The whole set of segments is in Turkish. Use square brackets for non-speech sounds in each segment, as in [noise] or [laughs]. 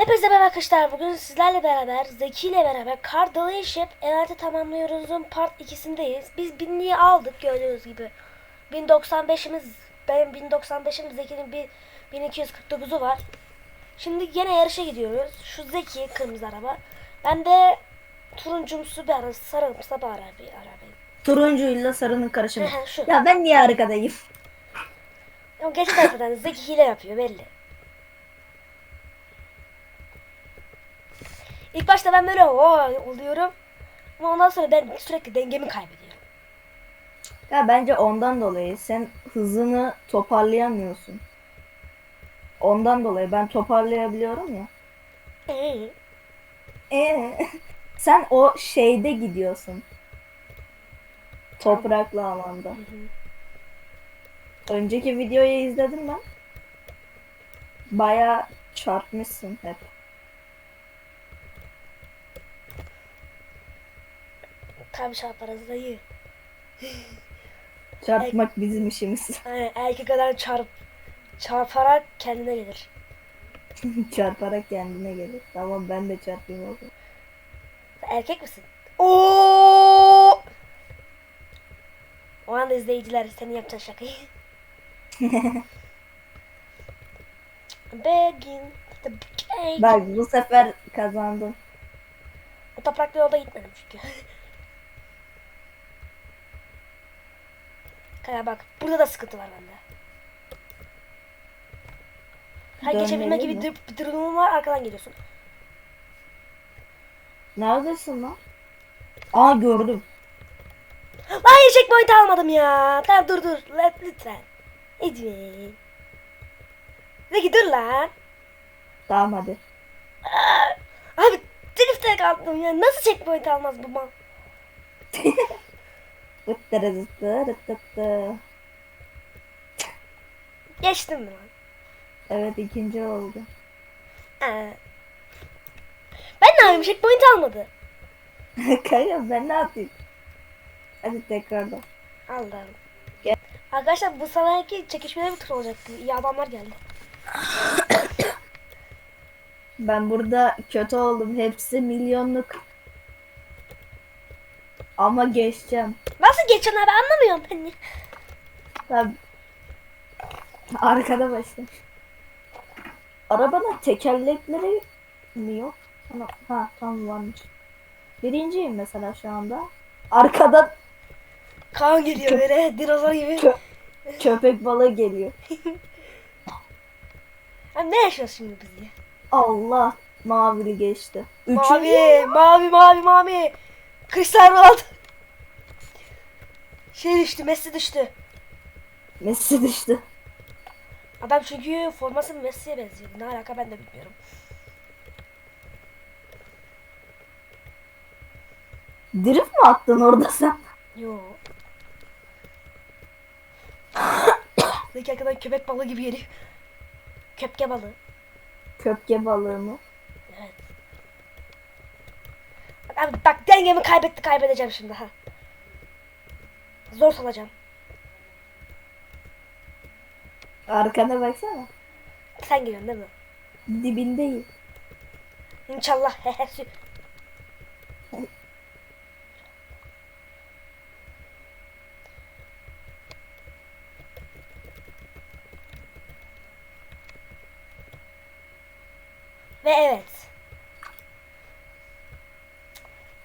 Hepinize merhaba arkadaşlar. Bugün sizlerle beraber Zeki ile beraber Car Dealership Event'i tamamlıyoruz'un part 2'sindeyiz. Biz binliği aldık gördüğünüz gibi. 1095'imiz benim 1095'im Zeki'nin bir 1249'u var. Şimdi yine yarışa gidiyoruz. Şu Zeki kırmızı araba. Ben de turuncumsu bir araba, sarımsı bir araba. Arabayım. Turuncuyla sarının karışımı. Ya ben niye arkadayım? Ama geçen tarafadan Zeki hile yapıyor belli. İlk başta ben böyle o oluyorum. Ama ondan sonra ben sürekli dengemi kaybediyorum. Ya bence ondan dolayı sen hızını toparlayamıyorsun. Ondan dolayı ben toparlayabiliyorum ya. Ee, Ee, [laughs] sen o şeyde gidiyorsun. Topraklı alanda. Önceki videoyu izledim ben. Baya çarpmışsın hep. Tabii çarparız dayı. Çarpmak bizim işimiz. [laughs] Aynen erkek adam çarp çarparak kendine gelir. [laughs] Çarparak kendine gelir. Tamam ben de çarpayım o erkek misin? Oo! O anda izleyiciler senin yapacağın şakayı. [laughs] Begin the begin. Bak bu sefer kazandım. O topraklı yolda gitmedim çünkü. Kaya bak burada da sıkıntı var bende. Her geçebilme Dönmeli gibi mi? dur- bir durumum var arkadan geliyorsun. Neredesin lan? Aa gördüm. Hayır checkpoint almadım ya. Tamam dur dur lütfen. Lütfen. Zeki dur lan. Tamam hadi. Abi drifte kaldım ya. Nasıl checkpoint almaz bu mal? [laughs] Geçtim mi lan? Evet ikinci oldu. Ee. Ben ne yapayım checkpoint almadı. [laughs] Kaya ben ne yapayım? Hadi tekrardan. Gel. Arkadaşlar bu sabahki çekişmeler bir tur olacaktı. İyi adamlar geldi. [coughs] Ben burada kötü oldum. Hepsi milyonluk. Ama geçeceğim. Nasıl geçen abi anlamıyorum ben. ya. Tabii. Arkada başlamış. Arabanın tekerlekleri mi yok? Ha tam varmış. Birinciyim mesela şu anda. Arkada Kaan geliyor böyle dinozor gibi. kö- köpek balığı geliyor. [laughs] Abi ne yaşıyoruz şimdi biz ya? Allah mavili geçti. Üçüncü. Mavi, mavi, mavi, mavi. Cristiano Ronaldo. Şey düştü, Messi düştü. Messi düştü. Adam çünkü forması Messi'ye benziyor. Ne alaka ben de bilmiyorum. Drift mi attın orada sen? Yo. [coughs] Zeki arkadan köpek balığı gibi geliyor. Köpke balığı. Köpke balığı mı? Evet. Abi bak dengemi kaybetti kaybedeceğim şimdi ha. Zor salacağım. Arkana baksana. Sen geliyorsun değil mi? Dibindeyim. İnşallah. [laughs] Ve evet.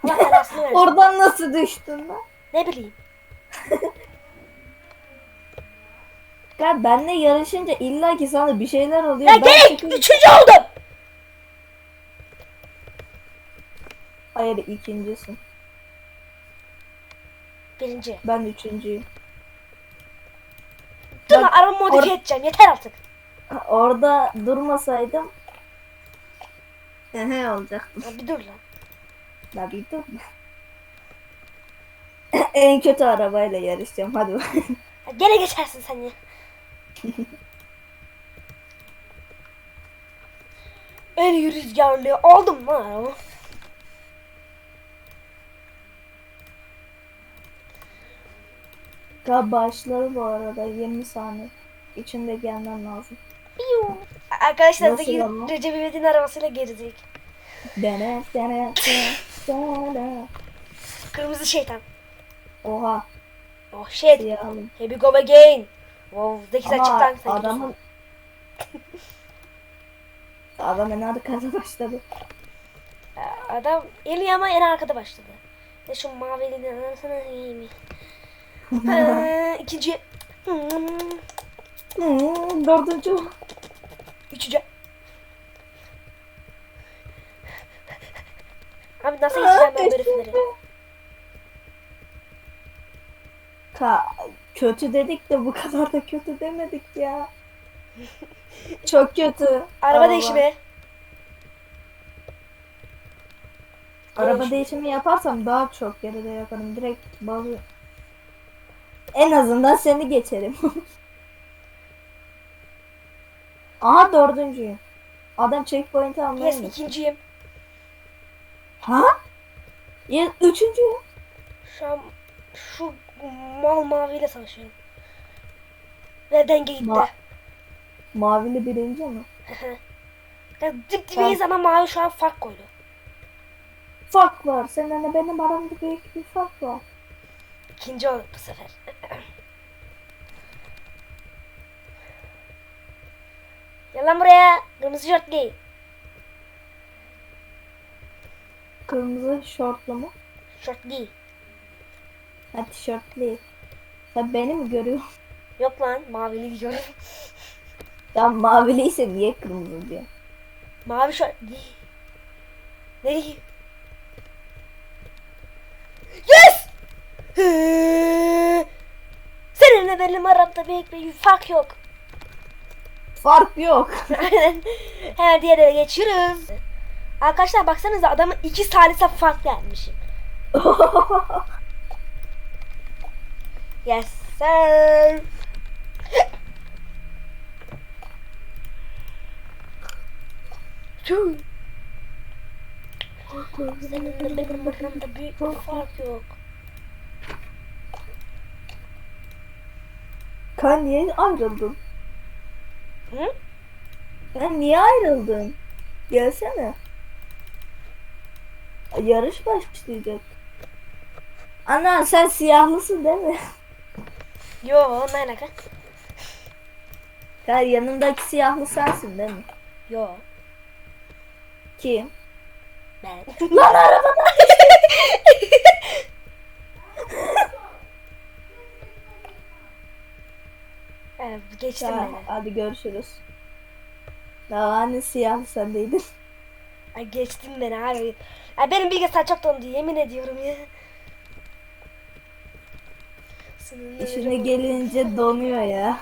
Allah belasını versin. Oradan nasıl düştün lan? Ne bileyim. Ya benle yarışınca illa ki sana bir şeyler oluyor. Ya Ben gerek çünkü- üçüncü oldum. Hayır ikincisin. Birinci. Ben üçüncüyüm. Dur lan Bak, arabamı modifiye or- edeceğim. Yeter artık. Orada durmasaydım Ehe olacaktım. Ya bir dur lan. La bir dur. [laughs] en kötü arabayla yarışacağım hadi. Ya gene geçersin sen ya. [laughs] en iyi rüzgarlı aldım lan araba. Ya başları bu arada 20 saniye. İçinde gelmem lazım. Arkadaşlar Nasıl Zeki ama? Recep İvedik'in arabasıyla gezecek. Dene dene dene. Kırmızı şeytan. Oha. Oh shit. Siyahlı. Here we go again. Wow, Ama sen adamın Adam en arkada başladı. Adam iyi ama en arkada başladı. Ya şu mavilinin anasını mi? Ee, ikinci. Hmm, dördüncü. Üçüncü. Abi nasıl geçeceğim ben bu herifleri? Ka kötü dedik de bu [laughs] kadar da kötü demedik ya. Çok kötü. Araba değişimi. Araba Değişim. değişimi yaparsam daha çok geride yaparım. Direkt bazı en azından seni geçerim. [laughs] Aha dördüncüyüm. Adam checkpoint'i Yes anlayamıyor. ikinciyim. Ha? Ya, üçüncüyüm. Şu an şu mal maviyle savaşıyorum. Ve denge gitti. Ma- Mavili birinci mi? ya dip dibeyiz ama mavi şu an fark koydu. Fark var. Seninle benim aramda büyük bir fark var. İkinci oldu bu sefer. [clears throat] Gel lan buraya. Kırmızı şort giy. Kırmızı şortlu mu? Şort giy. Ha tişörtlü. Sen beni mi görüyorsun? Yok lan mavili giyiyorum. Ya maviliyse niye kırmızı diyor? Mavi şort giy. Ne giy? Yes! Seninle benim aramda büyük bir fark yok. Fark yok. [laughs] Aynen. Hemen diğerine geçiyoruz. Arkadaşlar baksanıza adamın iki salise fark vermişim. Yes sir. Tüh. Seninle benim aramda büyük bir fark yok. Kan niye ayrıldın? Hı? Sen niye ayrıldın? Gelsene. Yarış başlayacak. Ana sen siyahlısın değil mi? [laughs] Yo ne alaka? Ya yanındaki siyahlı sensin değil mi? Yo Kim? ben. [laughs] Lan arabada. [laughs] Evet, geçtim Ya, beni. hadi görüşürüz. Ya hani siyahlı sendeydin. Ay geçtin beni abi. Ay benim bilgisayar çok dondu yemin ediyorum ya. İşine gelince donuyor ya.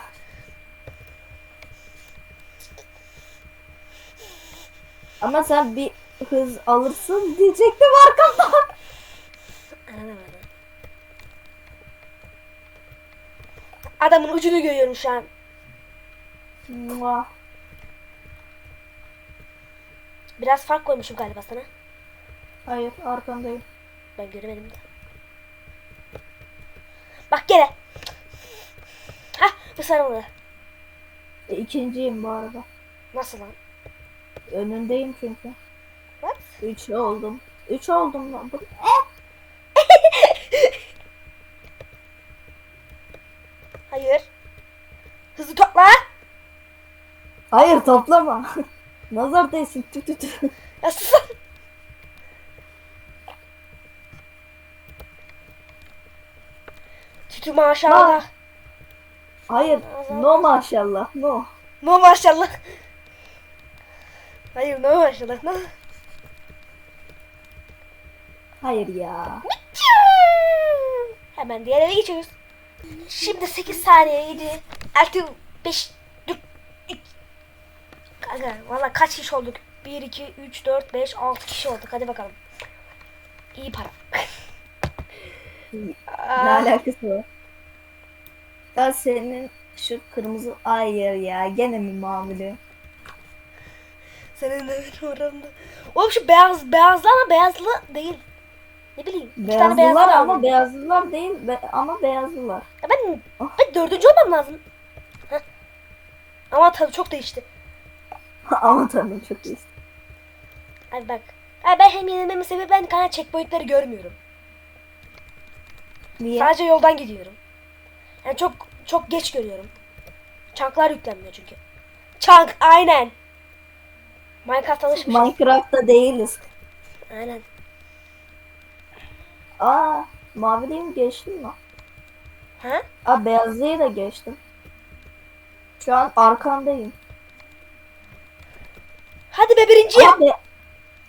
Ama sen bir hız alırsın diyecektim arkamdan. Adamın ucunu görüyorum şu an. Mua. Biraz fark koymuşum galiba sana. Hayır arkandayım. Ben göremedim de. Gene. Hah bu sarıldı. E, ikinciyim bu arada. Nasıl lan? Önündeyim çünkü. What? Üç oldum. Üç oldum lan. Bu- Hayır. Hızlı topla. Hayır toplama. [laughs] Nazar değsin. Tü tü tü. Ya sus Tütü maşallah. Hayır. No maşallah. No. No maşallah. Hayır no maşallah. No. Hayır ya. Hemen diğerine geçiyoruz. Şimdi 8 saniye 7 6 5 4 3 Kanka valla kaç kişi olduk? 1 2 3 4 5 6 kişi olduk. Hadi bakalım. İyi para. Ne alakası var? Ya senin şu kırmızı hayır ya gene mi mavili? senin benim oramda. Oğlum şu beyaz beyazlı ama beyazlı değil. Ne bileyim. iki tane beyazlı Beyazlılar ama beyazlılar değil be- ama beyazlılar. Ya ben, Ah. ben dördüncü olmam lazım. Heh. Ama tabii çok değişti. [laughs] Ama tanrım çok iyi. Abi bak. Abi ben hem yenilmemin sebebi ben kanal checkpointleri görmüyorum. Niye? Sadece yoldan gidiyorum. Yani çok çok geç görüyorum. Çanklar yüklenmiyor çünkü. Çank aynen. Minecraft alışmış. Minecraft'ta değiliz. aynen. Aa, mavi mi geçtin mi? Ha? Aa, beyazlıyı da geçtim. Şu an arkandayım. Hadi be birinci. Aha, be-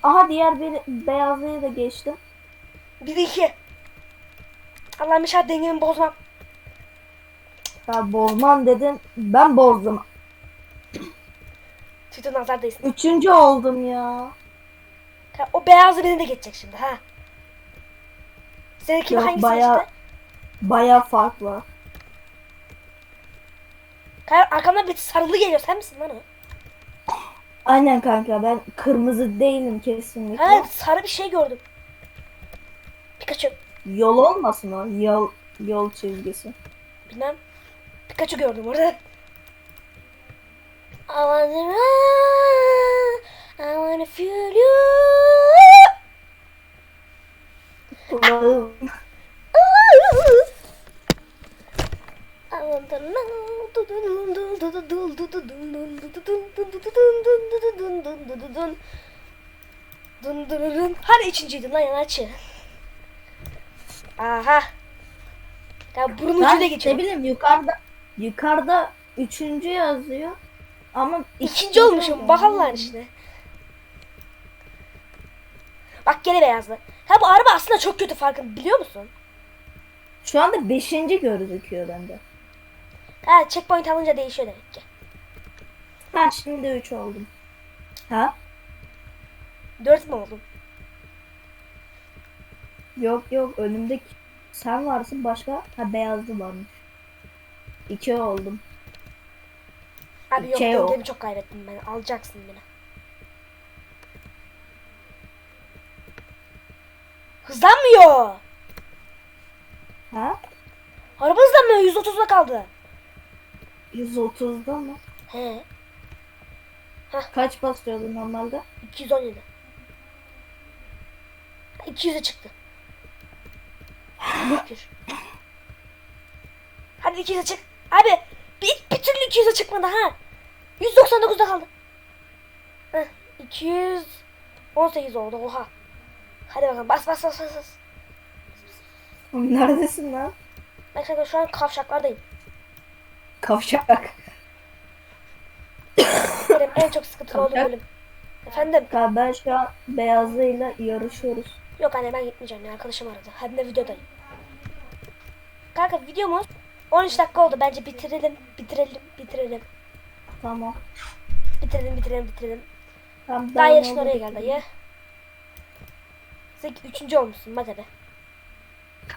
Aha diğer bir beyazlıyı da geçtim. Bir iki. Allah'ım inşallah dengemi bozmam. Ya bozmam dedin. Ben bozdum. Tütün nazar değsin. Üçüncü oldum ya. Ha, O beyazı beni de geçecek şimdi ha. Seninki Yok, hangisi bayağı- geçti? Baya fark var. Arkamdan bir sarılı geliyor. Sen misin lan o? Aynen kanka ben kırmızı değilim kesinlikle. Ha sarı bir şey gördüm. Pikachu. Yol olmasın o yol yol çizgisi. Bilmem. Pikachu gördüm orada. I wanna run, I wanna feel you. Kulağım. I want to know. Hadi üçüncüydün lan yanaçı. Aha. Ya burun ucuyla ne geçiyor. bileyim yukarıda yukarıda üçüncü yazıyor. Ama İkinci olmuşum. Bak Allah'ın işine. Bak gene beyazlı. Ha bu araba aslında çok kötü farkın biliyor musun? Şu anda beşinci gözüküyor bende. Ha checkpoint alınca değişiyor demek ki. Ha şimdi üç oldum. Ha? Dört mü oldum? Yok yok önümde sen varsın başka ha beyazlı varmış. İki oldum. Abi yok Şey dengemi çok kaybettim ben. Alacaksın beni. Hızlanmıyor. Ha? Araba hızlanmıyor. 130'da kaldı. 130'da mı? He. Kaç basıyordu normalde? 217. 200'e çıktı. [gasps] Hadi 200'e çık. Abi bir, bir türlü 200'e çıkmadı ha. 199'da kaldı. Heh, 218 oldu oha. Hadi bakalım bas bas bas bas. Neredesin lan? Bak, şu an kavşaklardayım. Kavşak. Benim en çok sıkıntılı olduğum Kavşak? bölüm. Efendim? Kanka ben şu an beyazlıyla yarışıyoruz. Yok anne ben gitmeyeceğim ya arkadaşım aradı. Hem de videodayım. Kanka videomuz 13 dakika oldu. Bence bitirelim, bitirelim, bitirelim. Tamam. Bitirelim, bitirelim, bitirelim. Tamam, Daha ben yarışın oraya gel dayı. Sen üçüncü olmuşsun hadi be.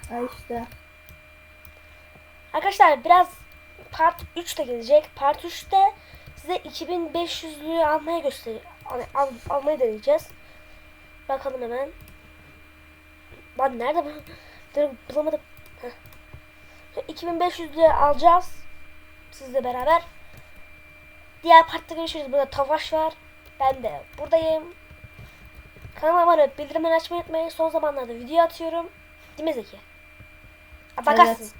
Ha işte. Arkadaşlar biraz part 3 de gelecek. Part 3'te size 2500'lüğü almaya göster al, al- almayı deneyeceğiz. Bakalım hemen. Lan nerede bu? Dur bulamadım. Heh. 2500'lüğü alacağız. Sizle beraber. Diğer partta görüşürüz. Burada Tavaş var. Ben de buradayım. Kanalıma abone olup bildirimleri açmayı unutmayın. Son zamanlarda video atıyorum. Değil mi Zeki? Bakarsın. Evet.